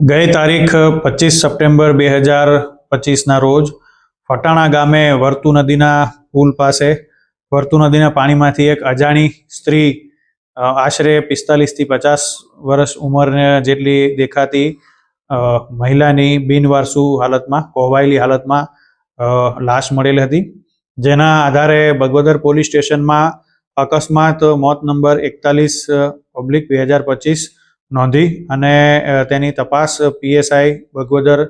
ગઈ તારીખ પચીસ સપ્ટેમ્બર બે હજાર પચીસના રોજ ફટાણા ગામે વર્તુ નદીના પુલ પાસે, વર્તુ નદીના પાણીમાંથી એક અજાણી સ્ત્રી આશરે પિસ્તાલીસથી પચાસ વર્ષ ઉંમરને જેટલી દેખાતી મહિલાની બિનવારસુ હાલતમાં કોહવાયેલી હાલતમાં લાશ મળેલી હતી. જેના આધારે બગવદર પોલીસ સ્ટેશનમાં અકસ્માત મોત નંબર એકતાલીસ પબ્લિક બે હજાર પચીસ નોંધી અને તેની તપાસ પીએસઆઈ બગવદર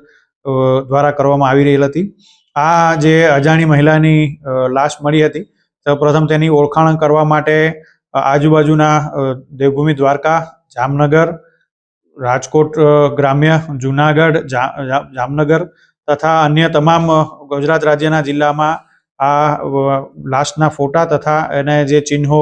દ્વારા કરવામાં આવી રહેલ હતી. આ જે અજાણી મહિલાની લાશ મળી હતી, તો પ્રથમ તેની ઓળખાણ કરવા માટે આજુબાજુના દેવભૂમિ દ્વારકા, જામનગર, રાજકોટ ગ્રામ્ય, જુનાગઢ જામનગર તથા અન્ય તમામ ગુજરાત રાજ્યના જિલ્લામાં આ લાશના ફોટા તથા એને જે ચિહ્નો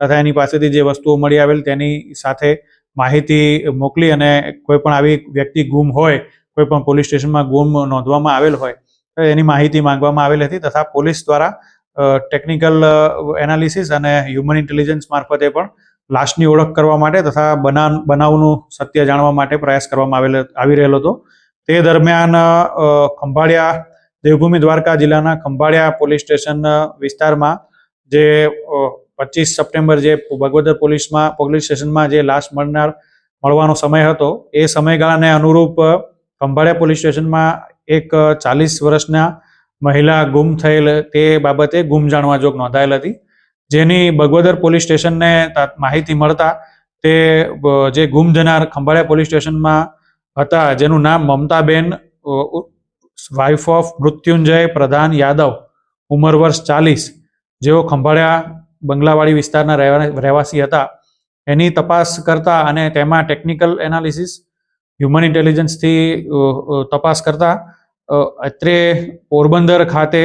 તથા એની પાસેથી જે વસ્તુઓ મળી આવેલ તેની સાથે માહિતી મોકલી અને કોઈ પણ આવી વ્યક્તિ ગુમ હોય, કોઈ પણ પોલીસ સ્ટેશનમાં ગુમ નોંધવામાં આવેલ હોય એની માહિતી માંગવામાં આવેલ હતી તથા પોલીસ દ્વારા ટેકનિકલ એનાલિસિસ અને હ્યુમન ઇન્ટેલિજન્સ મારફતે પણ લાશની ઓળખ કરવા માટે તથા બનાવ બનાવનું સત્ય જાણવા માટે પ્રયાસ કરવામાં આવેલ, આવી રહેલો હતો. તે દરમિયાન ખંભાળિયા, દેવભૂમિ દ્વારકા જિલ્લાના ખંભાળિયા પોલીસ સ્ટેશન વિસ્તારમાં જે પચીસ સપ્ટેમ્બર જે ભગવદર પોલીસમાં, પોલીસ સ્ટેશનમાં જે લાશ મળનાર, મળવાનો સમય હતો, એ સમયગાળાને અનુરૂપ ખંભાળિયા પોલીસ સ્ટેશનમાં એક ચાલીસ વર્ષના મહિલા ગુમ થયેલ તે બાબતે ગુમ જાણવા જોગ નોંધાયેલ હતી. જેની બગવદર પોલીસ સ્ટેશનને માહિતી મળતા તે જે ગુમ જનાર ખંભાળિયા પોલીસ સ્ટેશનમાં હતા, જેનું નામ મમતાબેન વાઇફ ઓફ મૃત્યુંજય પ્રધાન યાદવ, ઉંમર વર્ષ ચાલીસ, જેઓ ખંભાળિયા બંગલાવાડી વિસ્તારના રહેવા- રહેવાસી હતા. એની તપાસ કરતા અને તેમાં ટેકનિકલ એનાલિસિસ હ્યુમન ઇન્ટેલિજન્સથી તપાસ કરતા અત્રે પોરબંદર ખાતે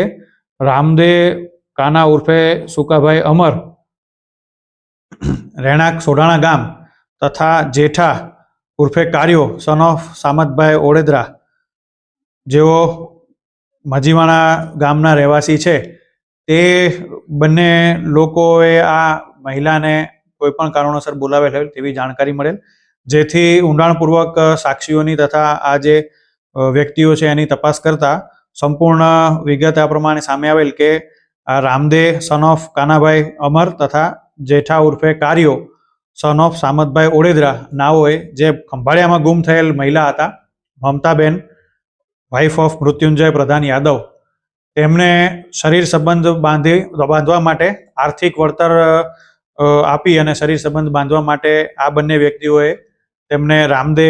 રામદેવ કાના ઉર્ફે સુકાભાઈ અમર, રહેણાંક સોઢાણા ગામ તથા જેઠા ઉર્ફે કાર્યો સન ઓફ સામતભાઈ ઓડેદરા જેઓ મજીવાણા ગામના રહેવાસી છે. તે બંને લોકોએ આ મહિલાને કોઈ પણ કારણોસર બોલાવેલ હોય તેવી જાણકારી મળેલ, જેથી ઊંડાણપૂર્વક સાક્ષીઓની તથા આ જે વ્યક્તિઓ છે એની તપાસ કરતા સંપૂર્ણ વિગત આ પ્રમાણે સામે આવેલ કે રામદે સન ઓફ કાનાભાઈ અમર તથા જેઠા ઉર્ફે કાર્યો સન ઓફ સામતભાઈ ઓડેદરા નાઓએ જે ખંભાળિયામાં ગુમ થયેલ મહિલા હતા, મમતાબેન વાઇફ ઓફ મૃત્યુંજય પ્રધાન યાદવ. તેમને શરીર સંબંધ બાંધી, બાંધવા માટે આર્થિક વળતર આપી અને શરીર સંબંધ બાંધવા માટે આ બંને વ્યક્તિઓએ તેમને રામદે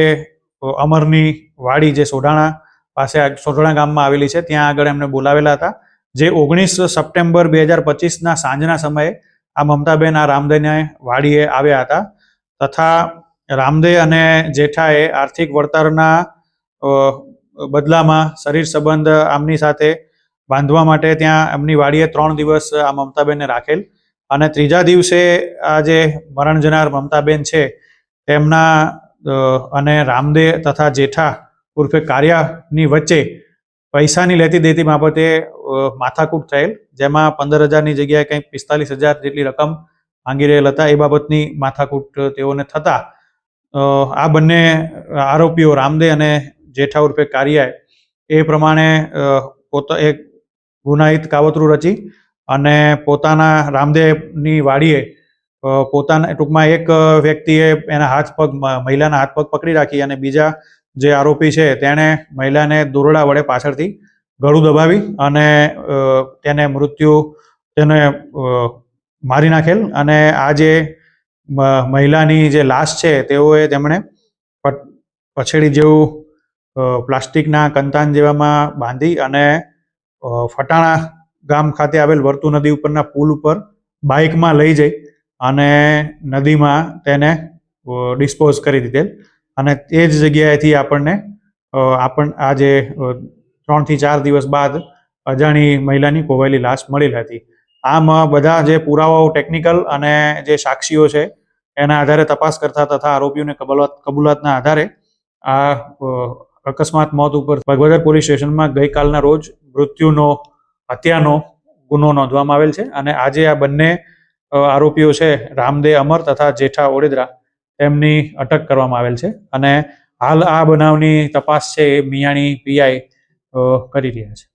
અમરની વાડી જે સોઢાણા પાસે સોઢાણા ગામમાં આવેલી છે, ત્યાં આગળ એમને બોલાવેલા હતા. જે ઓગણીસ સપ્ટેમ્બર બે હજાર પચીસના સાંજના સમયે આ મમતાબેન આ રામદેને વાડીએ આવ્યા હતા. તથા રામદે અને જેઠાએ આર્થિક વળતરના બદલામાં શરીર સંબંધ આમની સાથે બાંધવા માટે ત્યાં એમની વાડીએ ત્રણ દિવસ આ મમતાબેનને રાખેલ. અને ત્રીજા દિવસે આ જે મરણ જનાર મમતાબેન છે, તેમના અને રામદે તથા જેઠા ઉર્ફે કાર્યાની વચ્ચે પૈસાની લેતી દેતી બાબતે માથાકૂટ થયેલ. જેમાં પંદર હજારની જગ્યાએ કંઈક પિસ્તાલીસ હજાર જેટલી રકમ માંગી રહેલ હતા. એ બાબતની માથાકૂટ તેઓને થતા આ બંને આરોપીઓ રામદે અને જેઠા ઉર્ફે કારિયાએ એ પ્રમાણે પોતા એક ગુનાહિત કાવતરું રચી અને પોતાના રામદેવની વાડીએ પોતાના ટૂંકમાં એક વ્યક્તિએ એના હાથ પગ મહિલાના હાથ પગ પકડી રાખી અને બીજા જે આરોપી છે તેણે મહિલાને દોરડા વડે પાછળથી ગળું દબાવી અને તેને મૃત્યુ, તેને મારી નાખેલ અને આ જે મહિલાની જે લાશ છે તેઓએ તેમણે પછેડી જેવું પ્લાસ્ટિકના કંતાન જેવામાં બાંધી અને ફટાણા ગામ ખાતે આવેલ વર્તુ નદી ઉપરના પુલ ઉપર બાઇકમાં લઈ જઈ અને નદીમાં તેને ડિસ્પોઝ કરી દીધેલ. અને તે જ જગ્યાએથી આપણને આપણ, આ જે ત્રણથી ચાર દિવસ બાદ અજાણી મહિલાની કોવાયેલી લાશ મળેલ હતી. આમ બધા જે પુરાવાઓ ટેકનિકલ અને જે સાક્ષીઓ છે, એના આધારે તપાસ કરતા તથા આરોપીઓને કબૂલાત કબૂલાતના આધારે આ અકસ્માત મોત ઉપર ભગવદર પોલીસ સ્ટેશનમાં ગઈકાલના રોજ મૃત્યુનો, હત્યાનો ગુનો નોંધવામાં આવેલ છે. અને આજે આ બંને આરોપીઓ છે રામદે અમર તથા જેઠા ઓડેદરા તેમની અટક કરવામાં આવેલ છે. અને હાલ આ બનાવની તપાસ છે એ મિયાણી પીઆઈ કરી રહ્યા છે.